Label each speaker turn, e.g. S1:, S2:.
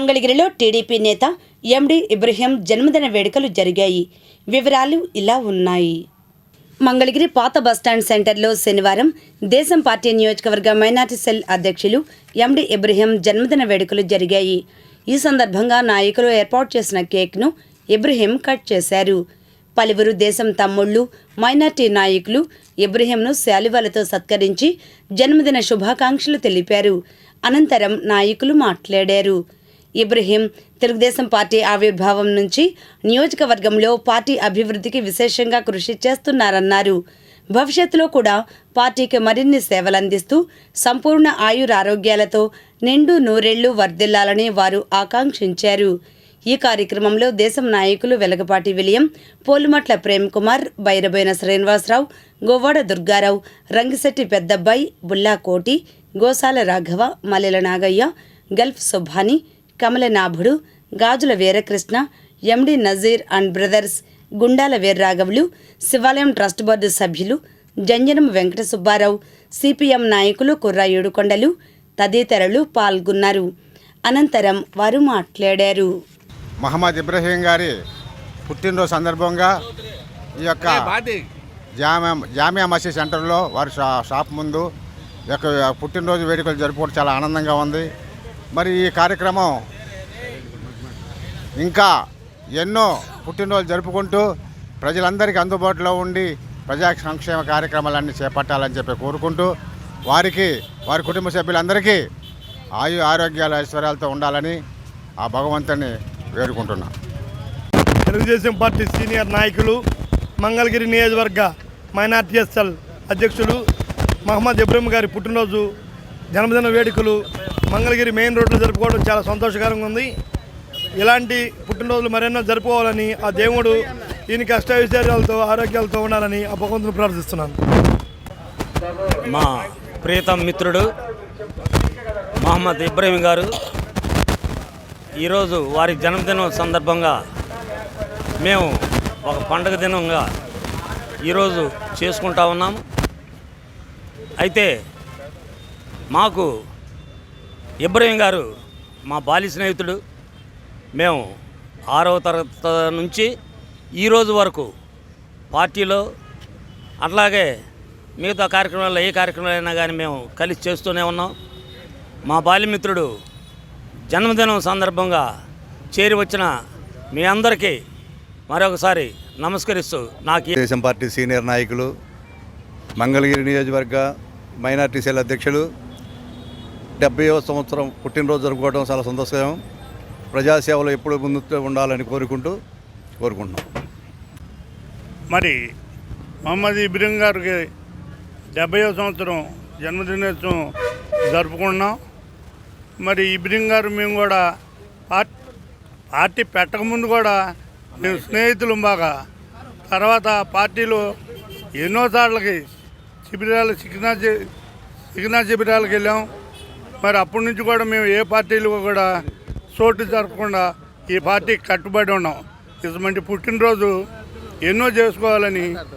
S1: మంగళగిరిలో టీడీపీ నేత ఎండి ఇబ్రహీం జన్మదిన వేడుకలు జరిగాయి. వివరాలు ఇలా ఉన్నాయి. మంగళగిరి పాత బస్టాండ్ సెంటర్లో శనివారం దేశం పార్టీ నియోజకవర్గ మైనార్టీ సెల్ అధ్యక్షులు ఎండి ఇబ్రహీం జన్మదిన వేడుకలు జరిగాయి. ఈ సందర్భంగా నాయకులు ఏర్పాటు చేసిన కేక్ను ఇబ్రహీం కట్ చేశారు. పలువురు దేశం తమ్ముళ్ళు మైనార్టీ నాయకులు ఇబ్రహీంను శాలువాలతో సత్కరించి జన్మదిన శుభాకాంక్షలు తెలిపారు. అనంతరం నాయకులు మాట్లాడారు. ఇబ్రహీం తెలుగుదేశం పార్టీ ఆవిర్భావం నుంచి నియోజకవర్గంలో పార్టీ అభివృద్ధికి విశేషంగా కృషి చేస్తున్నారన్నారు. భవిష్యత్తులో కూడా పార్టీకి మరిన్ని సేవలందిస్తూ సంపూర్ణ ఆయురారోగ్యాలతో నిండు నూరేళ్ళు వర్ధిల్లాలని వారు ఆకాంక్షించారు. ఈ కార్యక్రమంలో దేశం నాయకులు Velagapati William Polumatla Prem Kumar Bairaboina Srinivasarao Govada Durgarao Rangisetti Peddabbayi Bulla Koti Gosala Raghava Mallela Nagayya gulf Subhani Kamalanabhudu Gajula Veerakrishna MD Nazeer and brothers Gundala వీర్రాఘవులు Shivalayam trust board సభ్యులు జంజనం వెంకట సుబ్బారావు సిపిఎం నాయకులు కుర్రా ఏడుకొండలు తదితరులు పాల్గొన్నారు. అనంతరం వారు మాట్లాడారు.
S2: మహమ్మద్ ఇబ్రహీం గారి పుట్టినరోజు సందర్భంగా ఈ యొక్క జామియా జామియా మసీద్ సెంటర్లో వారి షా షాప్ ముందు ఈ యొక్క పుట్టినరోజు వేడుకలు జరుపుకోవడం చాలా ఆనందంగా ఉంది. మరి ఈ కార్యక్రమం ఇంకా ఎన్నో పుట్టినరోజు జరుపుకుంటూ ప్రజలందరికీ అందుబాటులో ఉండి ప్రజా సంక్షేమ కార్యక్రమాలన్నీ చేపట్టాలని చెప్పి కోరుకుంటూ వారికి వారి కుటుంబ సభ్యులందరికీ ఆయు ఆరోగ్యాల ఐశ్వర్యాలతో ఉండాలని ఆ భగవంతుని వేడుకుంటున్నా.
S3: తెలుగుదేశం పార్టీ సీనియర్ నాయకులు మంగళగిరి నియోజకవర్గ మైనార్టీ ఎస్ఎల్ అధ్యక్షులు మహమ్మద్ ఇబ్రహీం గారి పుట్టినరోజు జన్మదిన వేడుకలు మంగళగిరి మెయిన్ రోడ్లో జరుపుకోవడం చాలా సంతోషకరంగా ఉంది. ఇలాంటి పుట్టినరోజులు మరెన్నో జరుపుకోవాలని ఆ దేవుడు ఈయనకి అష్టైశ్వర్యాలతో ఆరోగ్యాలతో ఉండాలని ఆ భగవంతుని ప్రార్థిస్తున్నాను.
S4: మా ప్రీతం మిత్రుడు మహమ్మద్ ఇబ్రహీం గారు ఈరోజు వారి జన్మదినం సందర్భంగా మేము ఒక పండుగ దినంగా ఈరోజు చేసుకుంటా ఉన్నాం అయితే మాకు ఇబ్రహీం గారు మా బాల్య స్నేహితుడు. మేము ఆరవ తరగతి నుంచి ఈరోజు వరకు పార్టీలో అట్లాగే మిగతా కార్యక్రమాల్లో ఏ కార్యక్రమాలైనా కానీ మేము కలిసి చేస్తూనే ఉన్నాం. మా బాల్యమిత్రుడు జన్మదినం సందర్భంగా చేరి వచ్చిన మీ అందరికీ మరొకసారి నమస్కరిస్తూ నాకు
S5: దేశం పార్టీ సీనియర్ నాయకులు మంగళగిరి నియోజకవర్గ మైనార్టీ సెల్ అధ్యక్షులు డెబ్బైవ సంవత్సరం పుట్టినరోజు జరుపుకోవడం చాలా సంతోషకరం. ప్రజాసేవలో ఎప్పుడు ముందు ఉండాలని కోరుకుంటూ కోరుకుంటున్నాం.
S3: మరి మహమ్మద్ ఇబ్రహీం గారికి డెబ్బై సంవత్సరం జన్మదినోత్సవం జరుపుకున్నాం మరి ఇబ్రహీం గారు మేము కూడా పార్టీ పార్టీ పెట్టకముందు కూడా మేము స్నేహితులు బాగా. తర్వాత పార్టీలో ఎన్నోసార్లకి శిబిరాలు శిక్షణా శి- శిక్షణా శిబిరాలకు వెళ్ళాం. మరి అప్పటి నుంచి కూడా మేము ఏ పార్టీలు కూడా చోటు జరపకుండా ఈ పార్టీకి కట్టుబడి ఉన్నాం. ఇటువంటి పుట్టినరోజు ఎన్నో చేసుకోవాలని